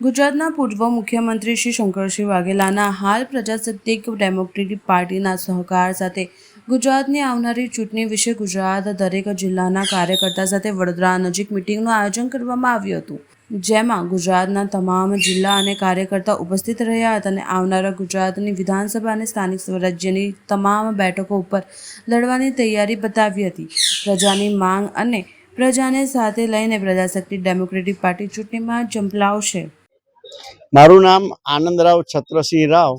ગુજરાતના પૂર્વ મુખ્યમંત્રી શ્રી શંકરસિંહ વાઘેલાના હાલ પ્રજાસત્તાક ડેમોક્રેટિક પાર્ટીના સહકાર સાથે ગુજરાતની આવનારી ચૂંટણી વિશે ગુજરાત દરેક જિલ્લાના કાર્યકર્તા સાથે વડોદરા નજીક મિટિંગનું આયોજન કરવામાં આવ્યું હતું, જેમાં ગુજરાતના તમામ જિલ્લા અને કાર્યકર્તા ઉપસ્થિત રહ્યા હતા અને આવનારા ગુજરાતની વિધાનસભા અને સ્થાનિક સ્વરાજ્યની તમામ બેઠકો ઉપર લડવાની તૈયારી બતાવી હતી. પ્રજાની માંગ અને પ્રજાને સાથે લઈને પ્રજાશક્તિ ડેમોક્રેટિક પાર્ટી ચૂંટણીમાં ઝંપલાવશે. મારું નામ આનંદરાવ છત્રસિંહ રાવ.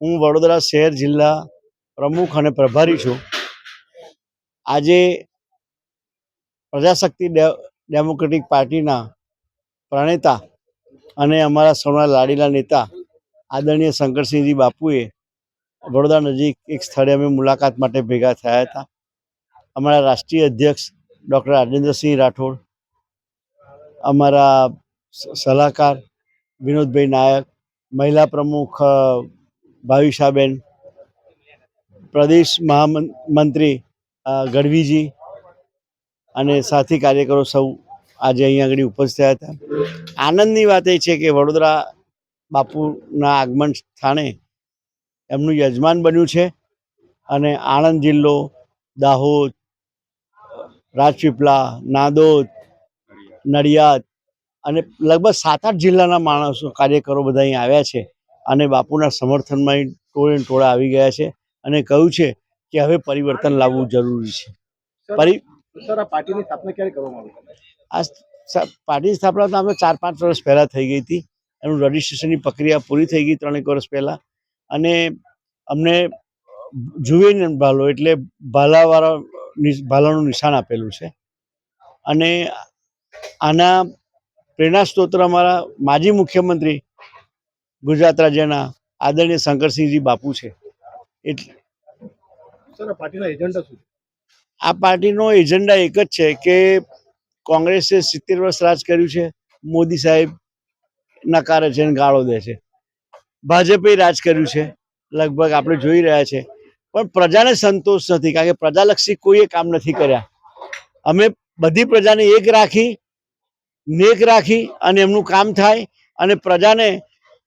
હું વડોદરા શહેર જિલ્લા પ્રમુખ અને પ્રભારી છું. આજે પ્રજાશક્તિ ડેમોક્રેટિક પાર્ટીના પ્રણેતા અને અમારા સૌના લાડીલા નેતા આદરણીય શંકરસિંહજી બાપુએ વડોદરા નજીક એક સ્થળે અમે મુલાકાત માટે ભેગા થયા હતા. અમારા રાષ્ટ્રીય અધ્યક્ષ ડૉક્ટર રાજેન્દ્રસિંહ રાઠોડ, અમારા સલાહકાર વિનોદભાઈ નાયક, મહિલા પ્રમુખ ભાવિશાબેન, પ્રદેશ મહામંત્રી ગઢવીજી અને સાથી કાર્યકરો સૌ આજે અહીંયા આગળ ઉપસ્થિત થયા હતા. આનંદની વાત એ છે કે વડોદરા બાપુના આગમન સ્થાને એમનું યજમાન બન્યું છે અને આણંદ જિલ્લો, દાહોદ રાજપીપળા નાદોદ, નડિયાદ અને લગભગ સાત આઠ જિલ્લાના માણસો કાર્યકરો બધા અહીં આવ્યા છે અને બાપુના સમર્થનમાં અહીં ટોળે ટોળા આવી ગયા છે અને કહ્યું છે કે હવે પરિવર્તન લાવવું જરૂરી છે. પાર્ટીની સ્થાપના ક્યારે કરવામાં આવી? આ પાર્ટીની સ્થાપના તો અમે ચાર પાંચ વર્ષ પહેલાં થઈ ગઈ હતી. એનું રજિસ્ટ્રેશનની પ્રક્રિયા પૂરી થઈ ગઈ ત્રણેક વર્ષ પહેલાં. અને અમને જુવેનિયન ભાલો એટલે ભાલાવાળા ભાલાનું નિશાન આપેલું છે. અને આના પ્રેરણા સ્ત્રોત અમારા માજી મુખ્યમંત્રી ગુજરાત રાજ્યના આદરણીય શંકરસિંહજી બાપુ છે. એટલે? આ પાર્ટીનો એજન્ડા એક જ છે કે કોંગ્રેસે સિત્તેર વર્ષ રાજ કર્યું છે મોદી સાહેબ નકારે છે અને ગાળો દે છે. ભાજપે રાજ કર્યું છે લગભગ આપણે જોઈ રહ્યા છે. પણ પ્રજાને સંતોષ નથી કારણ કે પ્રજાલક્ષી કોઈએ કામ નથી કર્યા. અમે બધી પ્રજાને એક રાખી નેક રાખી અને એમનું કામ થાય અને પ્રજાને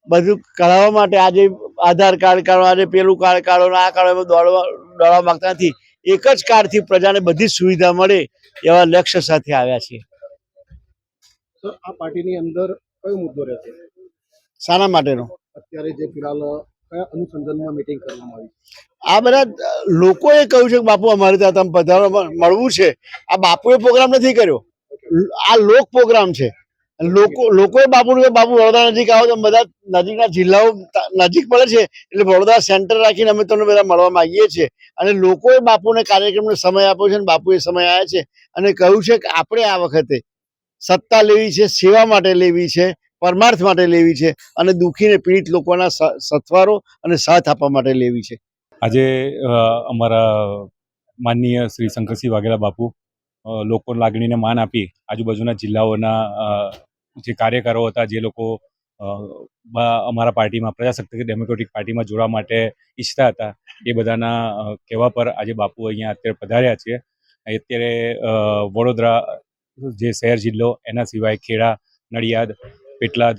બધું કઢાવવા માટે આજે આધાર કાર્ડ કાઢો આજે પેલું કાર્ડ કાઢો આ કાર્ડ દોડવા દોડવા માંગતા નથી. એક જ કાર્ડથી પ્રજાને બધી સુવિધા મળે એવા લક્ષ્ય સાથે આવ્યા છીએ. આ પાર્ટીની અંદર કયો મુદ્દો રહેશે? શાના માટેનો. અત્યારે જે ફિલહાલ કયા અનુસંધાનમાં મીટિંગ કરવામાં આવી આ બધા લોકોએ કહ્યું છે કે બાપુ અમારે ત્યાં તમે પધારો મળવું છે. આ બાપુએ પ્રોગ્રામ નથી કર્યો. આ લોક પ્રોગ્રામ છે. લોકો લોકોએ બાપુને બાપુ વડોદરા નજીક આવો તો બધા નજીકના જિલ્લાઓ નજીક પડે છે, એટલે વડોદરા સેન્ટર રાખીને અમે તમને બધા મળવા માંગીએ છીએ. અને લોકોએ બાપુને કાર્યક્રમનો સમય આપ્યો છે અને બાપુએ સમય આવ્યા છે. અને કહ્યું છે કે આપણે આ વખતે સત્તા લેવી છે, સેવા માટે લેવી છે, પરમાર્થ માટે લેવી છે અને દુઃખીને પીડિત લોકોના સથવારો અને સાથ આપવા માટે લેવી છે. આજે અમારા માનનીય શ્રી શંકરસિંહ વાઘેલા બાપુ લોકો લાગણીને માન આપી આજુબાજુના જિલ્લાઓના જે કાર્યકરો હતા, જે લોકો અમારા પાર્ટીમાં પ્રજાશક્તિ ડેમોક્રેટિક પાર્ટીમાં જોડવા માટે ઈચ્છતા હતા, એ બધાના કહેવા પર આજે બાપુ અહીંયા અત્યારે પધાર્યા છે. અત્યારે વડોદરા જે શહેર જિલ્લો, એના સિવાય ખેડા, નડિયાદ, પેટલાદ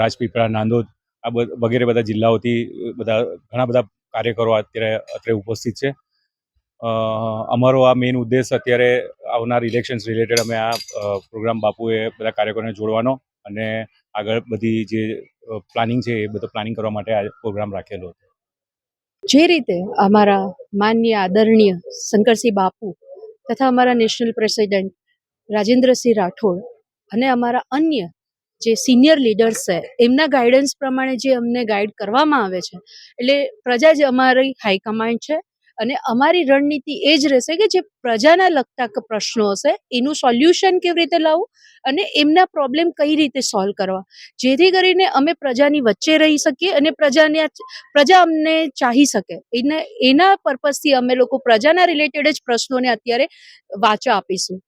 રાજપીપળા, નાંદોદ, આ વગેરે બધા જિલ્લાઓથી બધા ઘણા બધા કાર્યકરો અત્યારે અત્યારે ઉપસ્થિત છે. અમારો આ મેઇન ઉદ્દેશ અત્યારે આવનાર ઇલેક્શન્સ રિલેટેડ અમે આ પ્રોગ્રામ બાપુએ બધા કાર્યકરોને જોડવાનો અને આગળ બધી જે પ્લાનિંગ છે એ બધું પ્લાનિંગ કરવા માટે આ પ્રોગ્રામ રાખેલો હતો. જે રીતે અમારા માન્ય આદરણીય શંકરસિંહ બાપુ તથા અમારા નેશનલ પ્રેસિડેન્ટ રાજેન્દ્રસિંહ રાઠોડ અને અમારા અન્ય જે સિનિયર લીડર્સ છે, એમના ગાઈડન્સ પ્રમાણે જે અમને ગાઈડ કરવામાં આવે છે, એટલે પ્રજા જ અમારી હાઈકમાન્ડ છે અને અમારી રણનીતિ એ જ રહેશે કે જે પ્રજાના લગતા પ્રશ્નો હશે, એનું સોલ્યુશન કેવી રીતે લાવવું અને એમના પ્રોબ્લેમ કઈ રીતે સોલ્વ કરવા. જેથી કરીને અમે પ્રજાની વચ્ચે રહી શકીએ અને પ્રજાને પ્રજા અમને ચાહી શકે. એના એના પર્પઝથી અમે લોકો પ્રજાના રિલેટેડ જ પ્રશ્નોને અત્યારે વાચા આપીશું.